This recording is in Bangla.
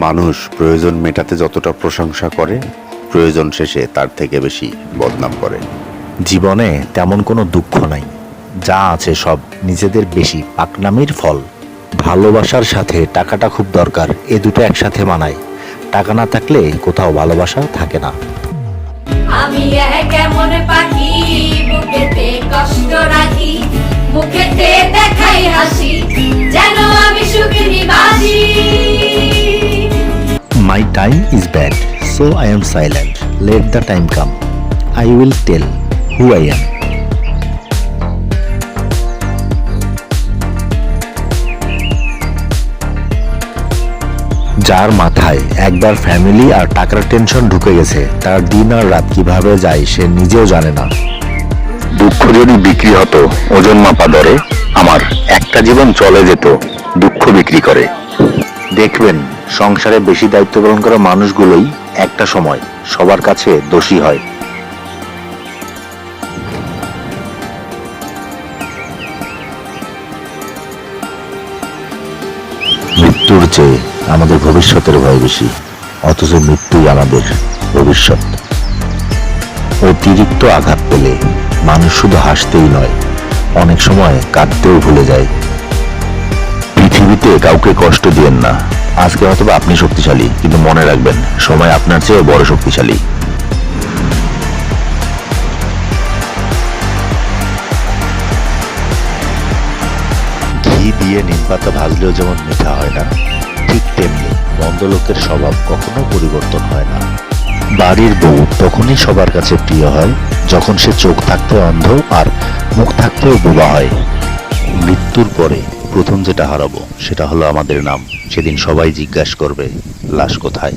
মানুষ প্রয়োজন মেটাতে যতটা প্রশংসা করে প্রয়োজন শেষে তার থেকে বেশি বদনাম করে। জীবনে তেমন কোনো দুঃখ নাই। যা আছে সব নিজেদের বেশি পাকনামির ফল। ভালোবাসার সাথে টাকাটা খুব দরকার এ দুটো একসাথে মানায়। টাকা না থাকলে কোথাও ভালোবাসা থাকে না। আমি এক এমন পাখি time is bad so I am silent let the time come I will tell who I am যার মাথায় একবার ফ্যামিলি আর টাকার টেনশন ঢুকে গেছে, তার দিন আর রাত কীভাবে যায় সে নিজেও জানে না। দুঃখ যদি বিক্রি হতো, ওজন মাপা দরে, আমার একটা জীবন চলে যেত, দুঃখ বিক্রি করে। দেখবেন সংসারে বেশি দায়িত্ব পালন করা মানুষগুলোই একটা সময় সবার কাছে দোষী হয়। মৃত্যুর চেয়ে আমাদের ভবিষ্যতের ভয় বেশি, অথচ মৃত্যুই আমাদের ভবিষ্যৎ। অতিরিক্ত আঘাত পেলে মানুষ শুধু হাসতেই নয়, অনেক সময় কাঁদতেও ভুলে যায়। পৃথিবীতে কাউকে কষ্ট দিয়েন না। আজকে হয়তো আপনি শক্তিশালী, কিন্তু মনে রাখবেন, সময় আপনার চেয়ে বড় শক্তিশালী। দিয়ে নিম পাতা ভাজলেও যেমন মিঠা হয় না, ঠিক তেমনি স্বভাব কখনো পরিবর্তন হয় না। বাড়ির বউ তখনই সবার কাছে প্রিয় হয়, যখন সে চোখ থাকতে অন্ধ আর মুখ থাকতেও বোবা হয়। মৃত্যুর পরে প্রথম যেটা হারাবো, সেটা হলো আমাদের নাম। সেদিন সবাই জিজ্ঞাসা করবে লাশ কোথায়?